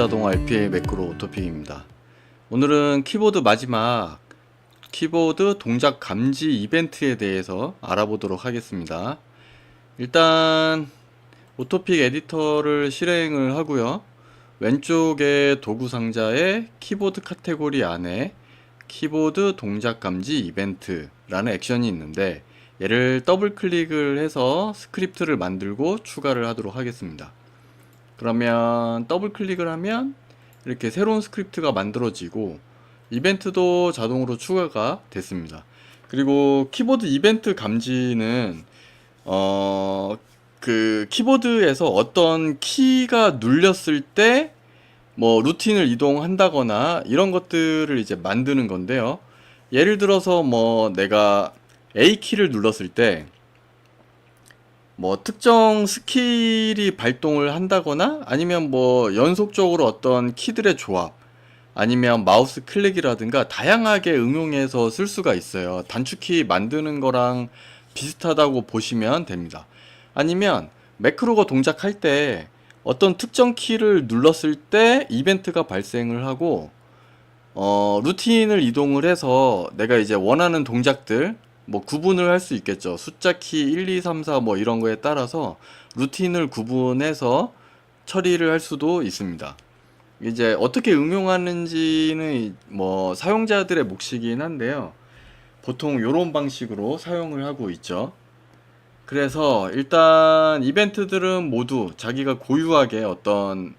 전자동 RPA 매크로 오토픽입니다. 오늘은 키보드 마지막 키보드 동작 감지 이벤트에 대해서 알아보도록 하겠습니다. 일단 오토픽 에디터를 실행을 하고요. 왼쪽에 도구 상자에 키보드 카테고리 안에 키보드 동작 감지 이벤트라는 액션이 있는데 얘를 더블 클릭을 해서 스크립트를 만들고 추가를 하도록 하겠습니다. 그러면 더블 클릭을 하면 이렇게 새로운 스크립트가 만들어지고 이벤트도 자동으로 추가가 됐습니다. 그리고 키보드 이벤트 감지는 어, 그 키보드에서 어떤 키가 눌렸을 때 뭐 루틴을 이동한다거나 이런 것들을 이제 만드는 건데요. 예를 들어서 뭐 내가 A 키를 눌렀을 때 뭐 특정 스킬이 발동을 한다거나 아니면 뭐 연속적으로 어떤 키들의 조합 아니면 마우스 클릭이라든가 다양하게 응용해서 쓸 수가 있어요. 단축키 만드는 거랑 비슷하다고 보시면 됩니다. 아니면 매크로가 동작할 때 어떤 특정 키를 눌렀을 때 이벤트가 발생을 하고 어, 루틴을 이동을 해서 내가 이제 원하는 동작들 뭐 구분을 할 수 있겠죠. 숫자 키 1, 2, 3, 4 뭐 이런 거에 따라서 루틴을 구분해서 처리를 할 수도 있습니다. 이제 어떻게 응용하는지는 뭐 사용자들의 몫이긴 한데요. 보통 이런 방식으로 사용을 하고 있죠. 그래서 일단 이벤트들은 모두 자기가 고유하게 어떤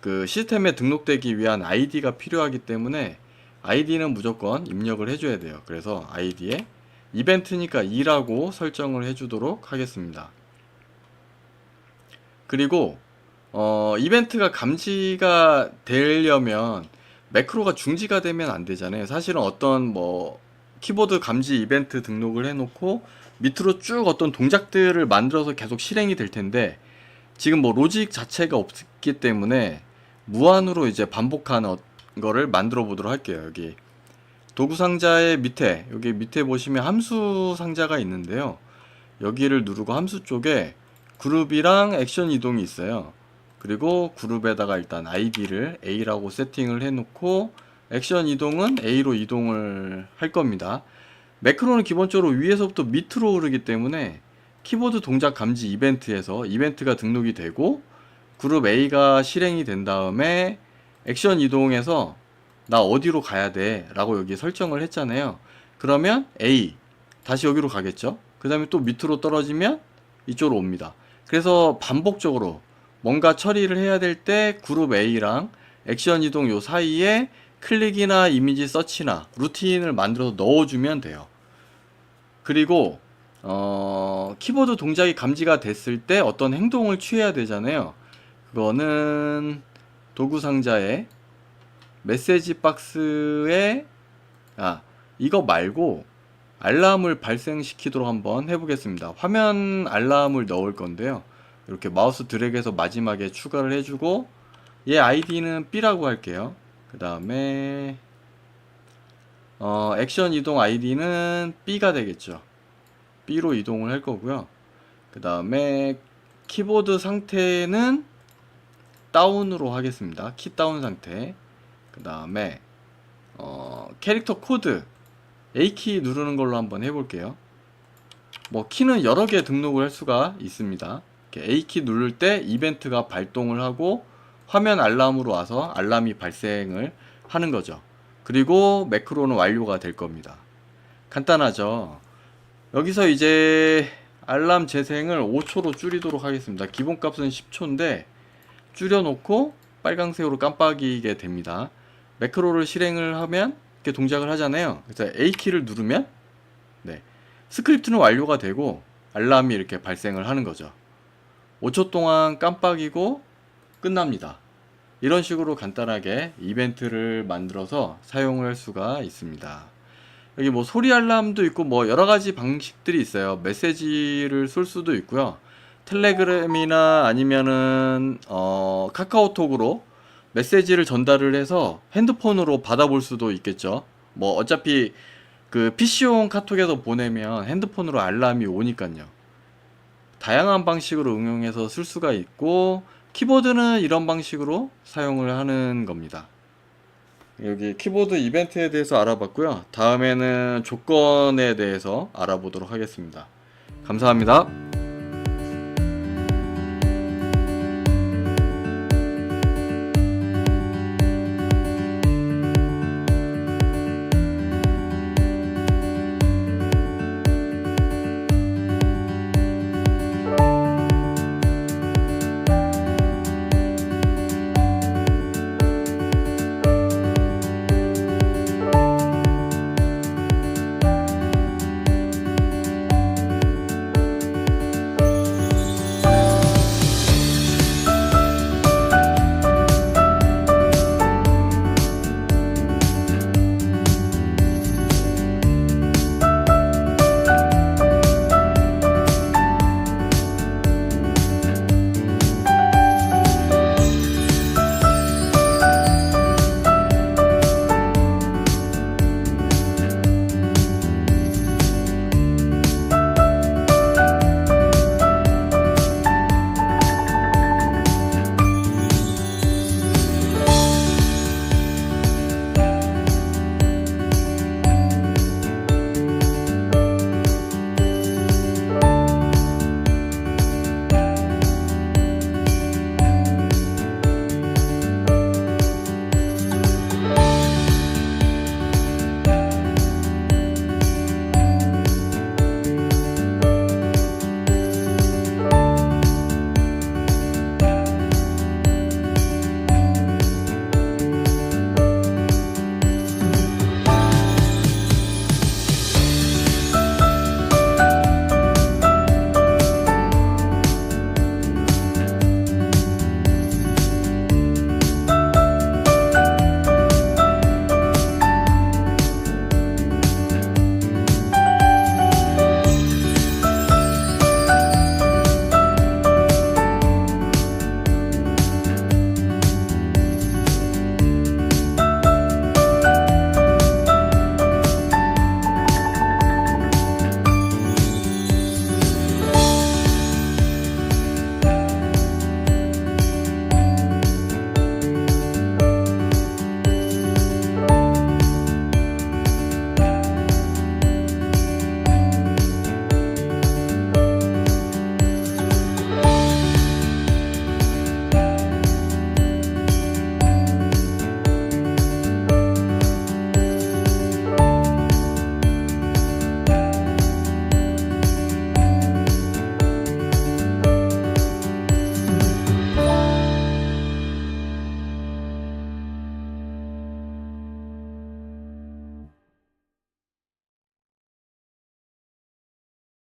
그 시스템에 등록되기 위한 아이디가 필요하기 때문에 아이디는 무조건 입력을 해줘야 돼요. 그래서 아이디에 이벤트니까 2라고 설정을 해주도록 하겠습니다. 그리고 어, 이벤트가 감지가 되려면 매크로가 중지가 되면 안 되잖아요. 사실은 어떤 뭐 키보드 감지 이벤트 등록을 해놓고 밑으로 쭉 어떤 동작들을 만들어서 계속 실행이 될 텐데 지금 뭐 로직 자체가 없기 때문에 무한으로 이제 반복하는 거를 만들어 보도록 할게요. 여기 도구 상자의 밑에 여기 밑에 보시면 함수 상자가 있는데요. 여기를 누르고 함수 쪽에 그룹이랑 액션 이동이 있어요. 그리고 그룹에다가 일단 아이디를 A라고 세팅을 해놓고 액션 이동은 A로 이동을 할 겁니다. 매크로는 기본적으로 위에서부터 밑으로 오르기 때문에 키보드 동작 감지 이벤트에서 이벤트가 등록이 되고 그룹 A가 실행이 된 다음에 액션 이동해서 나 어디로 가야 돼? 라고 여기 설정을 했잖아요. 그러면 A 다시 여기로 가겠죠? 그 다음에 또 밑으로 떨어지면 이쪽으로 옵니다. 그래서 반복적으로 뭔가 처리를 해야 될 때 그룹 A랑 액션 이동 요 사이에 클릭이나 이미지 서치나 루틴을 만들어서 넣어주면 돼요. 그리고 어, 키보드 동작이 감지가 됐을 때 어떤 행동을 취해야 되잖아요. 그거는 도구 상자에 메시지 박스에 아 이거 말고 알람을 발생시키도록 한번 해보겠습니다. 화면 알람을 넣을 건데요. 이렇게 마우스 드래그해서 마지막에 추가를 해주고 얘 아이디는 B라고 할게요. 그 다음에 어, 액션 이동 아이디는 B가 되겠죠. B로 이동을 할 거고요. 그 다음에 키보드 상태는 다운으로 하겠습니다. 키 다운 상태. 그 다음에 어, 캐릭터 코드 A키 누르는 걸로 한번 해볼게요. 뭐 키는 여러 개 등록을 할 수가 있습니다. A키 누를 때 이벤트가 발동을 하고 화면 알람으로 와서 알람이 발생을 하는 거죠. 그리고 매크로는 완료가 될 겁니다. 간단하죠. 여기서 이제 알람 재생을 5초로 줄이도록 하겠습니다. 기본값은 10초인데 줄여놓고 빨강색으로 깜빡이게 됩니다. 매크로를 실행을 하면 이렇게 동작을 하잖아요. 그래서 A키를 누르면 네, 스크립트는 완료가 되고 알람이 이렇게 발생을 하는 거죠. 5초 동안 깜빡이고 끝납니다. 이런 식으로 간단하게 이벤트를 만들어서 사용을 할 수가 있습니다. 여기 뭐 소리 알람도 있고 뭐 여러 가지 방식들이 있어요. 메시지를 쏠 수도 있고요. 텔레그램이나 아니면은 어 카카오톡으로 메시지를 전달을 해서 핸드폰으로 받아볼 수도 있겠죠. 뭐 어차피 그 PC용 카톡에서 보내면 핸드폰으로 알람이 오니까요. 다양한 방식으로 응용해서 쓸 수가 있고 키보드는 이런 방식으로 사용을 하는 겁니다. 여기 키보드 이벤트에 대해서 알아봤고요. 다음에는 조건에 대해서 알아보도록 하겠습니다. 감사합니다.